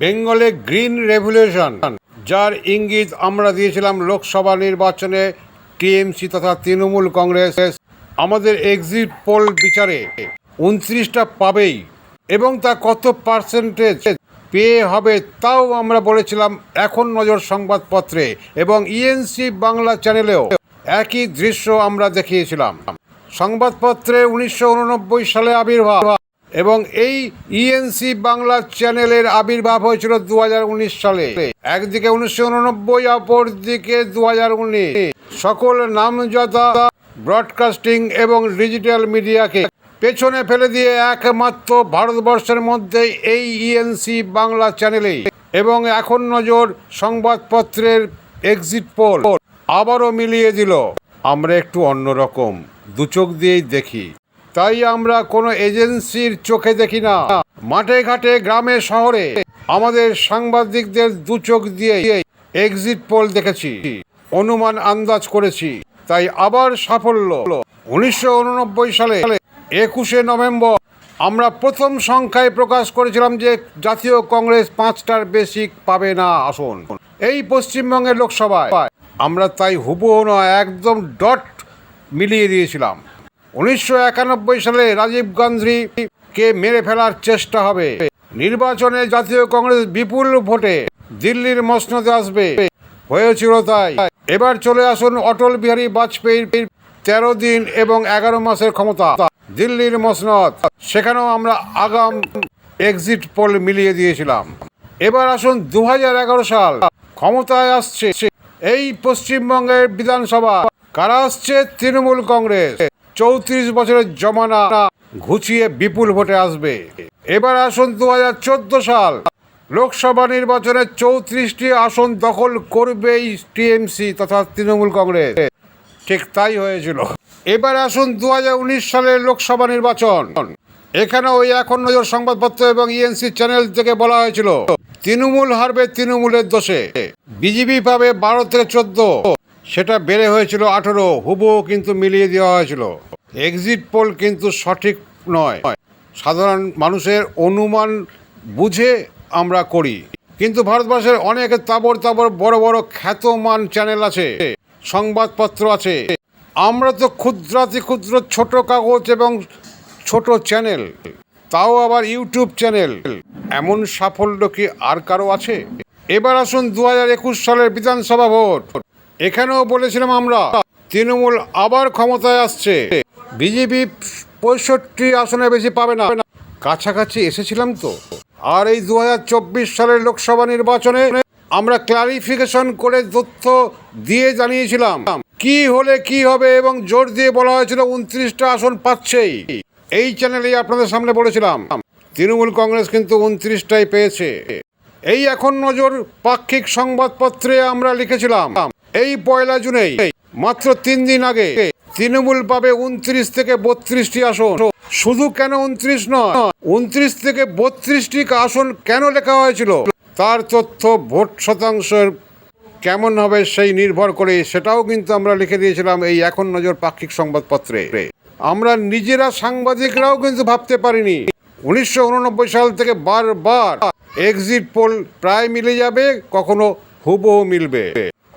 বেঙ্গলে green revolution যার ইঙ্গিত আমরা দিয়েছিলাম লোকসভা নির্বাচনে টিএমসি তথা তৃণমূল কংগ্রেস। আমাদের এক্সিট পোল বিচারে উনত্রিশটা পাবেই এবং তা কত পার্সেন্টেজ পেয়ে হবে তাও আমরা বলেছিলাম এখন নজর সংবাদপত্রে এবং ইএনসি বাংলা চ্যানেলেও একই দৃশ্য আমরা দেখিয়েছিলাম। সংবাদপত্রে উনিশশো উননব্বই সালে আবির্ভাব এবং এই ইএনসি বাংলা চ্যানেলের আবির্ভাব হয়েছিল দু হাজার উনিশ সালে। একদিকে উনিশশো উননব্বই অপর দিকে দু সকল নামজাদা ব্রডকাস্টিং এবং ডিজিটাল মিডিয়াকে পেছনে ফেলে দিয়ে একমাত্র ভারতবর্ষের মধ্যে এই ইএনসি বাংলা চ্যানেলে। এবং এখন নজর সংবাদপত্রের এক্সিট পোল আবারও মিলিয়ে দিল। আমরা একটু অন্যরকম দু চোখ দিয়েই দেখি। তাই আমরা কোনো এজেন্সির চোখে দেখি না। মাঠে ঘাটে গ্রামে শহরে আমাদের সাংবাদিকদের দু চোখ দিয়ে এক্সিট পোল দেখেছি, অনুমান আন্দাজ করেছি, তাই আবার সাফল্য। উনিশশো উননব্বই সালে একুশে নভেম্বর আমরা প্রথম সংখ্যায় প্রকাশ করেছিলাম যে জাতীয় কংগ্রেস পাঁচটার বেশি পাবে না আসন। এই পশ্চিমবঙ্গের লোকসভায় আমরা তাই হুবহু নয়, একদম ডট মিলিয়ে দিয়েছিলাম। উনিশশো একানব্বই সালে রাজীব গান্ধীকে মেরে ফেলার চেষ্টা হবে। নির্বাচনে জাতীয় কংগ্রেস বিপুল ভোটে দিল্লির মসনদে আসবে। হয়েছিল তাই। এবার চলে আসুন অটল বিহারী বাজপেয়ীর তেরো দিন এবং এগারো মাসের ক্ষমতা, দিল্লির মসনদ। সেখানেও আমরা আগাম এক্সিট পোল মিলিয়ে দিয়েছিলাম। এবার আসুন দু হাজার এগারো সাল, ক্ষমতায় আসছে এই পশ্চিমবঙ্গের বিধানসভা। কারা আসছে তৃণমূল কংগ্রেস? চৌত্রিশ বছরের জমানা ঘুচিয়ে বিপুল ভোটে আসবে। এবার আসুন দুহাজার চোদ্দ সাল। লোকসভা নির্বাচনে চৌত্রিশটি আসন দখল করবে টিএমসি তথা তৃণমূল কংগ্রেস। ঠিক তাই হয়েছিল। এবার আসুন দু হাজার উনিশ সালের লোকসভা নির্বাচন। এখানে ওই এখন নজর সংবাদপত্র এবং ইএনসি চ্যানেল থেকে বলা হয়েছিল, তৃণমূল হারবে তৃণমূলের দোষে। বিজেপি পাবে বারো থেকে চোদ্দ। সেটা বেড়ে হয়েছিল আঠেরো, হুবহু কিন্তু মিলিয়ে দেওয়া হয়েছিল। এক্সিট পোল কিন্তু সঠিক নয়। সাধারণ মানুষের অনুমান বুঝে আমরা করি। কিন্তু ভারতবর্ষের অনেক তাবর তাবর বড় বড় খ্যাতমান চ্যানেল আছে, সংবাদপত্র আছে। আমরা তো ক্ষুদ্রাতি ক্ষুদ্র ছোট কাগজ এবং ছোট চ্যানেল, তাও আবার ইউটিউব চ্যানেল। এমন সাফল্য কি আর কারও আছে? এবার আসুন দু হাজার একুশ সালের বিধানসভা ভোট। এখানেও বলেছিলাম আমরা, তৃণমূল আবার ক্ষমতায় আসছে। বিজেপি পঁয়ষট্টি আসনে বেশি পাবে না। কাছাকাছি এসেছিলাম তো। আর এই দু হাজার চব্বিশ সালের লোকসভা নির্বাচনে আমরা ক্লারিফিকেশন করে তথ্য দিয়ে জানিয়েছিলাম। কি হলে কি হবে এবং জোর দিয়ে বলা হয়েছিল উনত্রিশটা আসন পাচ্ছেই। এই চ্যানেলেই আপনাদের সামনে বলেছিলাম। তৃণমূল কংগ্রেস কিন্তু উনত্রিশটাই পেয়েছে। এই এখন নজর পাক্ষিক সংবাদপত্রে আমরা লিখেছিলাম। এই পয়লা জুনেই মাত্র তিন দিন আগে, তৃণমূল পাবে উনত্রিশ থেকে বত্রিশটি আসন। শুধু কেন উনত্রিশ নয়, উনত্রিশ থেকে বত্রিশটি আসন কেন লেখা হয়েছিল? তার তথ্য ভোট শতাংশের কেমন হবে সেই নির্ভর করে, সেটাও কিন্তু আমরা লিখে দিয়েছিলাম এই এখন নজর পাক্ষিক সংবাদপত্রে। আমরা নিজেরা সাংবাদিকরাও কিন্তু ভাবতে পারিনি। উনিশশো উননব্বই সাল থেকে বারবার এক্সিট পোল প্রায় মিলে যাবে, কখনো হুবহু মিলবে।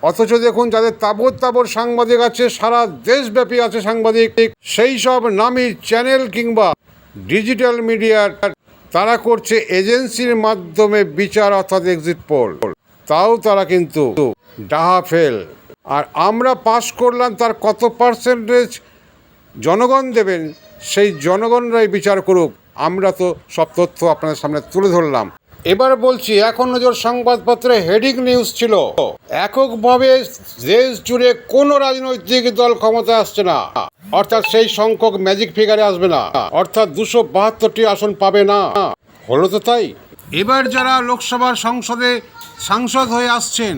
অথচ দেখুন যাদের তাবর তাবর সাংবাদিক আছে, সারা দেশব্যাপী আছে সাংবাদিক, সেই সব নামি চ্যানেল কিংবা ডিজিটাল মিডিয়ার তারা করছে এজেন্সির মাধ্যমে বিচার অর্থাৎ এক্সিট পোল তাও তারা কিন্তু ডাহা ফেল। আর আমরা পাস করলাম, তার কত পার্সেন্টেজ জনগণ দেবেন, সেই জনগণরাই বিচার করুক। আমরা তো সব তথ্য আপনাদের সামনে তুলে ধরলাম। এবার বলছি, এখন নজর সংবাদপত্রে হেডিং নিউজ ছিল। এককভাবে দেশ জুড়ে কোনো রাজনৈতিক দল ক্ষমতা আসছে না। অর্থাৎ সেই সংখ্যক ম্যাজিক ফিগারে আসবে না। অর্থাৎ দুশো বাহাত্তরটি আসন পাবে না। হলো তো তাই। এবার যারা লোকসভার সংসদে সাংসদ হয়ে আসছেন,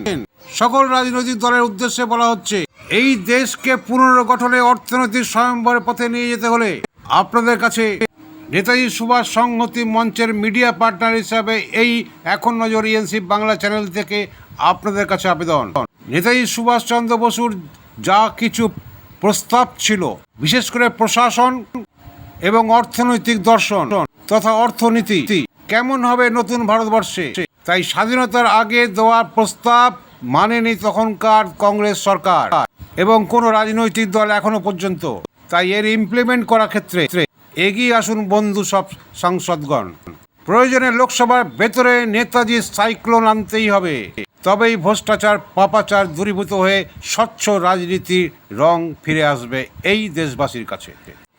সকল রাজনৈতিক দলের উদ্দেশ্যে বলা হচ্ছে, এই দেশকে পুনর্গঠনে অর্থনৈতিক স্বয়ম্বরের পথে নিয়ে যেতে হলে আপনাদের কাছে নেতাজি সুভাষ সংহতি মঞ্চের মিডিয়া পার্টনার হিসাবে এই এখন নজর ইএনসি বাংলা চ্যানেল থেকে আপনাদের কাছে আবেদন। নেতাজি সুভাষচন্দ্র বসুর যা কিছু প্রস্তাব ছিল, বিশেষ করে প্রশাসন এবং অর্থনৈতিক দর্শন তথা অর্থনীতি, কেমন হবে নতুন ভারতবর্ষে? তাই স্বাধীনতার আগে দেওয়া প্রস্তাব মানেনি তখনকার কংগ্রেস সরকার এবং কোনো রাজনৈতিক দল এখনও পর্যন্ত। তাই এর ইমপ্লিমেন্ট করার ক্ষেত্রে এগিয়ে আসুন বন্ধু সব সাংসদগণ। প্রয়োজনে লোকসভার ভেতরে নেতাজি সাইক্লোন আনতেই হবে। তবেই ভ্রষ্টাচার, পাপাচার দূরীভূত হয়ে স্বচ্ছ রাজনীতির রং ফিরে আসবে এই দেশবাসীর কাছে।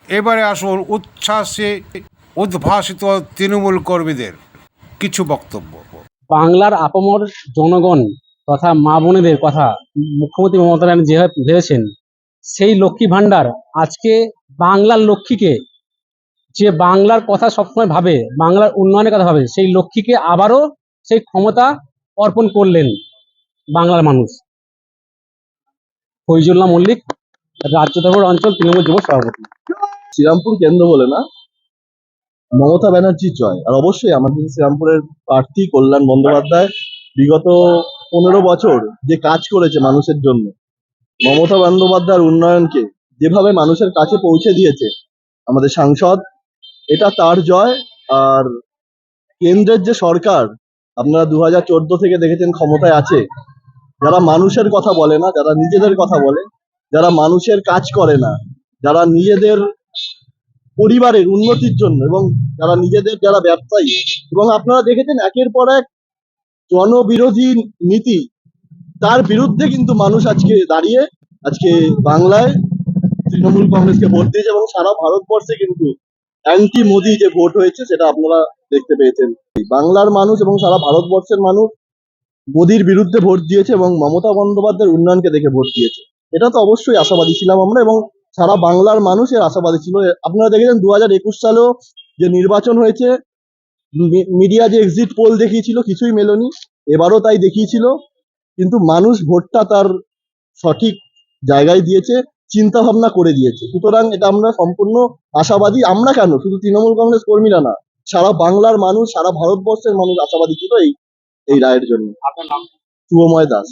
এবারে আসুন উচ্ছ্বাসে উদ্ভাসিত তৃণমূল কর্মীদের কিছু বক্তব্য। বাংলার আপমর জনগণ তথা মা বোনেদের কথা মুখ্যমন্ত্রী মমতা ব্যানার্জি যেভাবে ভেবেছেন, সেই লক্ষ্মী ভাণ্ডার আজকে বাংলার লক্ষ্মীকে যে বাংলার কথা সবসময় ভাবে, বাংলার উন্নয়নের কথা ভাবে, সেই লক্ষ্মীকে আবারও সেই ক্ষমতা অর্পণ করলেন বাংলার মানুষ। ফৈজুল্লাহ মল্লিক, রাজ্য ধর্মের অঞ্চল তৃণমূল যুব সভাপতি। শ্রীরামপুর কেন্দ্র বলে না? মমতা ব্যানার্জির জয়। আর অবশ্যই আমাদের শ্রীরামপুরের প্রার্থী কল্যাণ বন্দ্যোপাধ্যায়, বিগত পনেরো বছর যে কাজ করেছে মানুষের জন্য, মমতা বন্দ্যোপাধ্যায়ের উন্নয়নকে যেভাবে মানুষের কাছে পৌঁছে দিয়েছে, আমাদের সাংসদ এটা তার জয় আর কেন্দ্রের যে সরকার, আপনারা দু হাজার চোদ্দ থেকে দেখেছেন ক্ষমতায় আছে, যারা মানুষের কথা বলে না, যারা নিজেদের কথা বলে, যারা মানুষের কাজ করে না, যারা নিজেদের পরিবারের উন্নতির জন্য এবং যারা নিজেদের যারা ব্যবসায়ী এবং আপনারা দেখেছেন একের পর এক জনবিরোধী নীতি, তার বিরুদ্ধে কিন্তু মানুষ আজকে দাঁড়িয়ে, আজকে বাংলায় তৃণমূল কংগ্রেসকে ভোট দিয়েছে এবং সারা ভারতবর্ষে কিন্তু অ্যান্টি মোদি যে ভোট হয়েছে, সেটা আপনারা দেখতে পেয়েছেন। বাংলার মানুষ এবং সারা ভারতবর্ষের মানুষ মোদির বিরুদ্ধে ভোট দিয়েছে এবং মমতা বন্দ্যোপাধ্যায়ের উন্নয়নকে দেখে ভোট দিয়েছে। এটা তো অবশ্যই আশাবাদী ছিলাম আমরা এবং সারা বাংলার মানুষ এর আশাবাদী ছিল। আপনারা দেখেছেন দু হাজার একুশ সালেও যে নির্বাচন হয়েছে মিডিয়া যে এক্সিট পোল দেখিয়েছিল, কিছুই মেলেনি। এবারও তাই দেখিয়েছিল। কিন্তু মানুষ ভোটটা তার সঠিক জায়গায় দিয়েছে। চিন্তা ভাবনা করে দিয়েছে। সুতরাং এটা আমরা সম্পূর্ণ আশাবাদী। আমরা কেন? শুধু তৃণমূল কংগ্রেস কর্মীরা না। সারা বাংলার মানুষ সারা ভারতবর্ষের মানুষ আশাবাদী ছিল এই এই রায়ের জন্য। শুভময় দাস।